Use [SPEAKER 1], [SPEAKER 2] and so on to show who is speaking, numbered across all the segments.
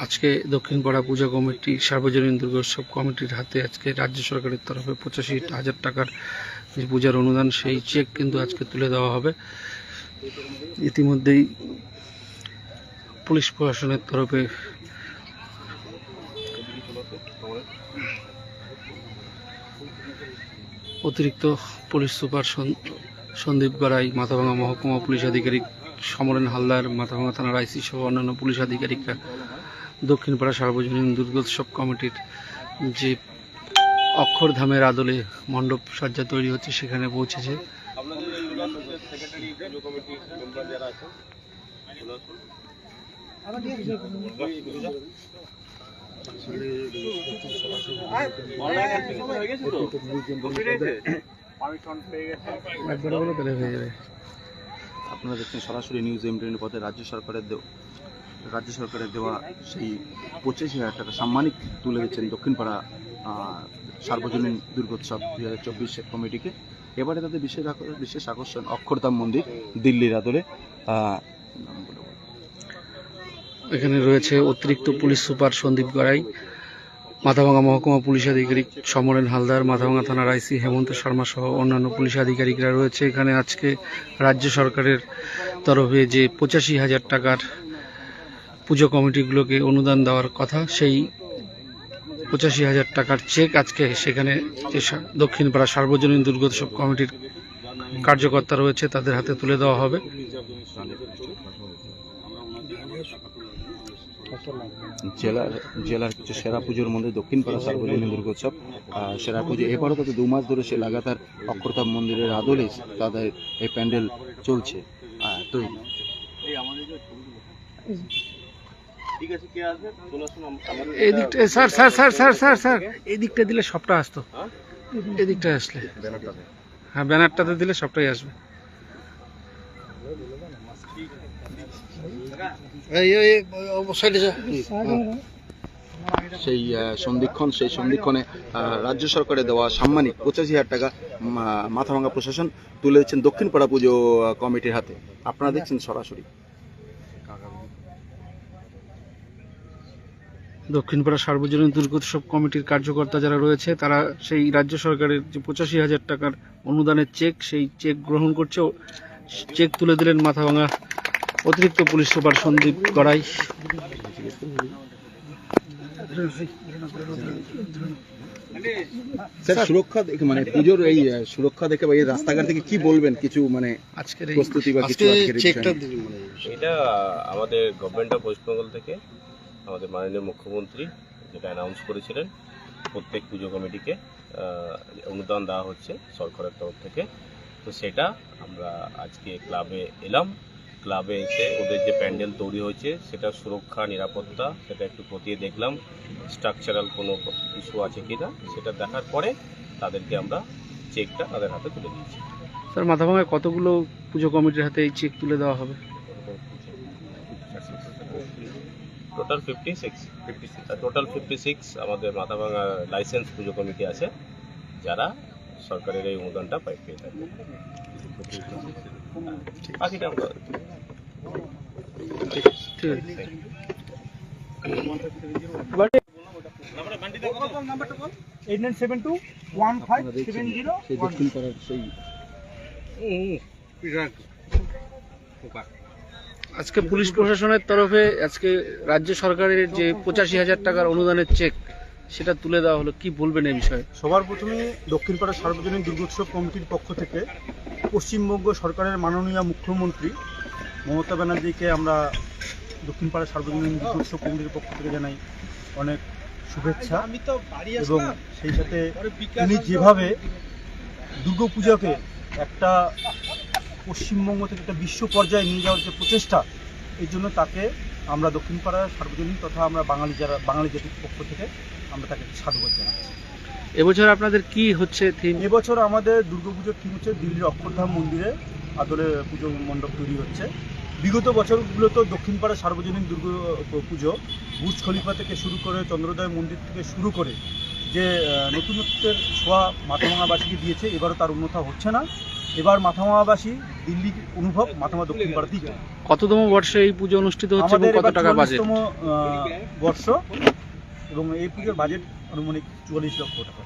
[SPEAKER 1] আজকে দক্ষিণ পাড়া পূজা কমিটি সার্বজনীন দুর্গোৎসব কমিটির হাতে আজকে রাজ্য সরকারের তরফে পঁচাশি হাজার টাকার যে পূজার অনুদান, সেই চেক কিন্তু আজকে তুলে দেওয়া হবে। ইতিমধ্যেই পুলিশ প্রশাসনের তরফে অতিরিক্ত পুলিশ সুপার সন- সন্দীপ গড়াই, মাথাভাঙা মহকুমা পুলিশ আধিকারিক, সমরেন হালদার, মাথাভাঙা থানার আইসি সহ অন্যান্য পুলিশ আধিকারিকরা দক্ষিণপাড়া সার্বজনীন দুর্গোৎসব কমিটির যে অক্ষরধামের আদলে মণ্ডপ সজ্জা তৈরি হচ্ছে, সেখানে পৌঁছেছে।
[SPEAKER 2] আপনারা দেখছেন সরাসরি নিউজ এমটিএন পথে রাজ্য সরকারের রাজ্য সরকারের দেওয়া সেই পঁচিশ হাজার টাকা সাম্মানিক তুলে দিচ্ছেন দক্ষিণপাড়া সার্বজনীন দুর্গোৎসব দুই হাজার চব্বিশ কমিটিকে এবারে তাদের বিশেষ বিশেষ আকর্ষণ অক্ষরধাম মন্দির, দিল্লির বলো।
[SPEAKER 1] এখানে রয়েছে অতিরিক্ত পুলিশ সুপার সন্দীপ গড়াই, মাথাভাঙা মহকুমা পুলিশ আধিকারিক সমরেন হালদার, মাথাভাঙা থানার আইসি হেমন্ত শর্মা সহ অন্যান্য পুলিশ আধিকারিকরা রয়েছে এখানে আজকে রাজ্য সরকারের তরফে যে পঁচাশি হাজার টাকার পুজো কমিটিগুলোকে অনুদান দেওয়ার কথা, সেই পঁচাশি হাজার টাকার চেক আজকে সেখানে যে দক্ষিণপাড়া সার্বজনীন দুর্গোৎসব কমিটির কার্যকর্তা রয়েছে, তাদের হাতে তুলে দেওয়া হবে।
[SPEAKER 2] জেলার জেলার কিছু সেরা পুজোর মধ্যে দক্ষিণপাড়া সার্বজনীন দুর্গোৎসব। সেরা পুজো এবারও তাদের দু মাস ধরে সে লাগাতার অক্ষরধাম মন্দিরের আদলে তাদের এই প্যান্ডেল চলছে। তৈরি
[SPEAKER 3] ঠিক আছে কে আসবে? চলে আসুন আমাদের
[SPEAKER 1] এই দিকটা sir sir sir sir sir sir. এই দিকটা দিলে সবটা আসতো। এই দিকটা আসলে। হ্যাঁ ব্যানারটাতে দিলে সবটাই আসবে।
[SPEAKER 2] সেই সন্ধিক্ষণ সেই সন্ধিক্ষণে রাজ্য সরকারের দেওয়া সাম্মানিক পঁচাশি হাজার টাকা মা- মাথাভাঙ্গা প্রশাসন তুলে দিচ্ছেন দক্ষিণপাড়া পুজো কমিটির হাতে। আপনারা দেখছেন সরাসরি।
[SPEAKER 1] দক্ষিণপাড়া সার্বজনীন দুর্গোৎসব কমিটির কার্যকর্তা যারা রয়েছে তারা সেই রাজ্য সরকারের যে পঁচাশি হাজার টাকার অনুদানের চেক সেই চেক গ্রহণ করছে চেক তুলে দিলেন মাথাভাঙা অতিরিক্ত police super Sandeep Garai.
[SPEAKER 2] Sir সুরক্ষা দেখে মানে পুজোর এই সুরক্ষা দেখে বা এই রাস্তাঘাট থেকে কি বলবেন? কিছু মানে
[SPEAKER 1] আজকের
[SPEAKER 2] প্রস্তুতি বা কিছু?
[SPEAKER 3] এটা আমাদের গভর্নমেন্ট অফ ওয়েস্ট বেঙ্গল থেকে আমাদের মাননীয় মুখ্যমন্ত্রী যেটা অ্যানাউন্স করেছিলেন, প্রত্যেক পুজো কমিটিকে অনুদান দেওয়া হচ্ছে সরকারের তরফ থেকে। তো সেটা আমরা আজকে ক্লাবে এলাম। ক্লাবে এসে ওদের যে প্যান্ডেল তৈরি হয়েছে, সেটা সুরক্ষা, নিরাপত্তা, সেটা একটু খতিয়ে দেখলাম। স্ট্রাকচারাল কোনো ইস্যু আছে কি না সেটা দেখার পরে তাদেরকে আমরা চেকটা তাদের হাতে তুলে দিয়েছি।
[SPEAKER 1] স্যার, মাথাভাঙায় কতগুলো পুজো কমিটির হাতে এই চেক তুলে দেওয়া হবে?
[SPEAKER 3] Total fifty six fifty six total fifty six আমাদের মাথাভাঙা লাইসেন্স পুজো কমিটি আছে যারা সরকারের এই অনুদানটা পাই পেয়ে থাকে। বাকিটা আমরা
[SPEAKER 1] ঠিক আছে
[SPEAKER 4] eight nine seven two one five seven zero
[SPEAKER 2] সেই দক্ষিণপাড়ার সেই
[SPEAKER 1] আজকে পুলিশ প্রশাসনের তরফে আজকে রাজ্য সরকারের যে পঁচাশি হাজার টাকার অনুদানের চেক সেটা তুলে দেওয়া হলো। কি বলবেন এই বিষয়ে?
[SPEAKER 4] সবার প্রথমে দক্ষিণপাড়া সার্বজনীন দুর্গোৎসব কমিটির পক্ষ থেকে পশ্চিমবঙ্গ সরকারের মাননীয় মুখ্যমন্ত্রী মমতা ব্যানার্জিকে আমরা দক্ষিণপাড়া সার্বজনীন দুর্গোৎসব কমিটির পক্ষ থেকে জানাই অনেক শুভেচ্ছা এবং সেই সাথে তিনি যেভাবে দুর্গাপূজাকে একটা পশ্চিমবঙ্গ থেকে একটা বিশ্ব পর্যায়ে নিয়ে যাওয়ার যে প্রচেষ্টা এই জন্য তাকে আমরা দক্ষিণপাড়া সার্বজনীন তথা আমরা বাঙালি যারা বাঙালি জাতির পক্ষ থেকে আমরা তাকে সাধুবাদ জানাচ্ছি।
[SPEAKER 1] এবছর আপনাদের কি হচ্ছে থিম
[SPEAKER 4] এবছর আমাদের দুর্গাপুজোর থিম হচ্ছে দিল্লির অক্ষরধাম মন্দিরে আদলে পুজো মণ্ডপ তৈরি হচ্ছে। বিগত বছরগুলোতে দক্ষিণপাড়া সার্বজনীন দুর্গা পুজো বুর্জ খলিফা থেকে শুরু করে চন্দ্রোদয় মন্দির থেকে শুরু করে যে নতুনত্বের ছোঁয়া মাথাভাঙাবাসীকে দিয়েছে এবারও তার উন্নত হচ্ছে না। এবার মাথাভাঙাবাসী দিল্লির অনুভব মাথামা দক্ষিণ পাড়া দিকে
[SPEAKER 1] কততম বর্ষে এই পুজো অনুষ্ঠিত হচ্ছে এবং কত টাকা বাজেট
[SPEAKER 4] বর্ষ এবং এই পুজোর বাজেট আনুমানিক চুয়াল্লিশ লক্ষ টাকা।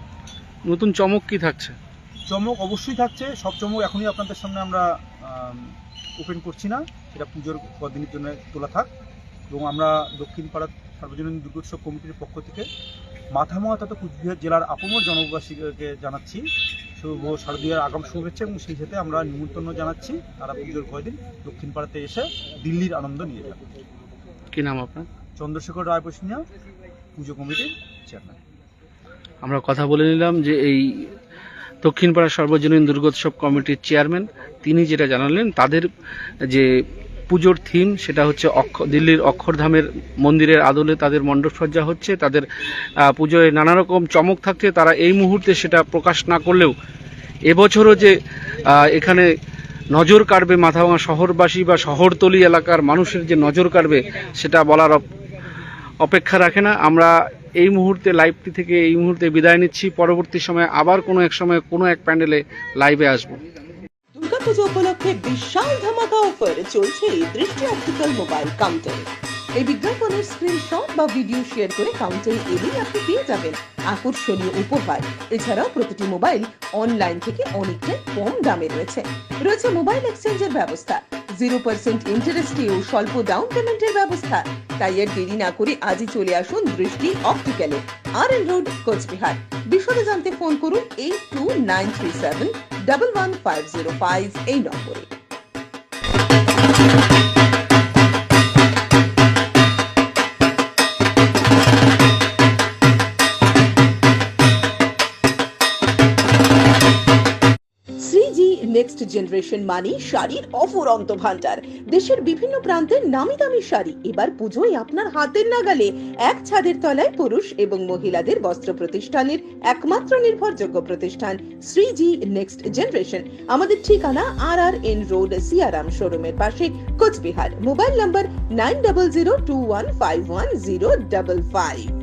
[SPEAKER 1] নতুন চমক কি থাকছে?
[SPEAKER 4] চমক অবশ্যই থাকছে। সব চমক এখনই আপনাদের সামনে আমরা ওপেন করছি না। সেটা পুজোর কদিনের জন্য তোলা থাক। এবং আমরা দক্ষিণ পাড়া সার্বজনীন দুর্গোৎসব কমিটির পক্ষ থেকে মাথামোয়া তথা কুচবিহার জেলার আপমর জনবাসীকে জানাচ্ছি শারদীয়ার আগাম শুভেচ্ছা এবং সেই সাথে আমরা নিমন্ত্রণ জানাচ্ছি তারা পুজোর কয়দিন দক্ষিণ পাড়াতে এসে দিল্লির আনন্দ নিয়ে যাবে।
[SPEAKER 1] কি নাম আপনার?
[SPEAKER 4] চন্দ্রশেখর রায় বসিনিয়া পুজো কমিটির চেয়ারম্যান।
[SPEAKER 1] আমরা কথা বলে নিলাম যে এই দক্ষিণপাড়া সর্বজনীন দুর্গোৎসব কমিটির চেয়ারম্যান তিনি যেটা জানালেন তাদের যে পুজোর থিম সেটা হচ্ছে অক্ষ দিল্লির অক্ষরধামের মন্দিরের আদলে তাদের মণ্ডপসজ্জা হচ্ছে, তাদের পুজোয় নানা রকম চমক থাকছে, তারা এই মুহূর্তে সেটা প্রকাশ না করলেও এবছরও যে এখানে নজর কাড়বে মাথাভাঙা শহরবাসী বা শহরতলি এলাকার মানুষের যে নজর কাড়বে, সেটা বলার অপেক্ষা রাখে না। আমরা এই মুহূর্তে লাইভটি থেকে এই মুহূর্তে বিদায় নিচ্ছি। পরবর্তী সময়ে আবার কোনো এক সময় কোনো এক প্যান্ডেলে লাইভে আসব।
[SPEAKER 5] দুর্গাপুজো উপলক্ষে বিশাল ধামাকা অফার চলছে দৃষ্টি অপটিক্যাল মোবাইল কাউন্টারে। এই বিজ্ঞাপনের স্ক্রিনশট বা ভিডিও শেয়ার করে কাউন্টারে এলেই আপনি পেয়ে যাবেন আকর্ষণীয় উপহার। এছাড়াও প্রতিটি মোবাইল অনলাইন থেকে অনেকটাই কম দামে রয়েছে। রয়েছে মোবাইল এক্সচেঞ্জের ব্যবস্থা। জিরো পার্সেন্ট ইন্টারেস্টে ও স্বল্প ডাউন পেমেন্টের ব্যবস্থা। তাই আর দেরি না করে আজই চলে আসুন দৃষ্টি অপটিক্যালে। R N road Coochbehar. বিশদে জানতে ফোন করুন eight two nine three seven double one five zero five এই নম্বরে। নেক্সট জেনারেশন মানে শাড়ির অফুরন্ত ভান্ডার দেশের বিভিন্ন প্রান্তের নামি দামি শাড়ি। এবার পুজোয় আপনার হাতের নাগালে এক ছাদের তলায় পুরুষ এবং মহিলাদের বস্ত্র প্রতিষ্ঠানের একমাত্র নির্ভরযোগ্য প্রতিষ্ঠান শ্রীজি নেক্সট জেনারেশন আমাদের ঠিকানা R R N road Siyaram শোরুমের পাশে, Coochbehar. Mobile number nine double zero two one five one zero double five.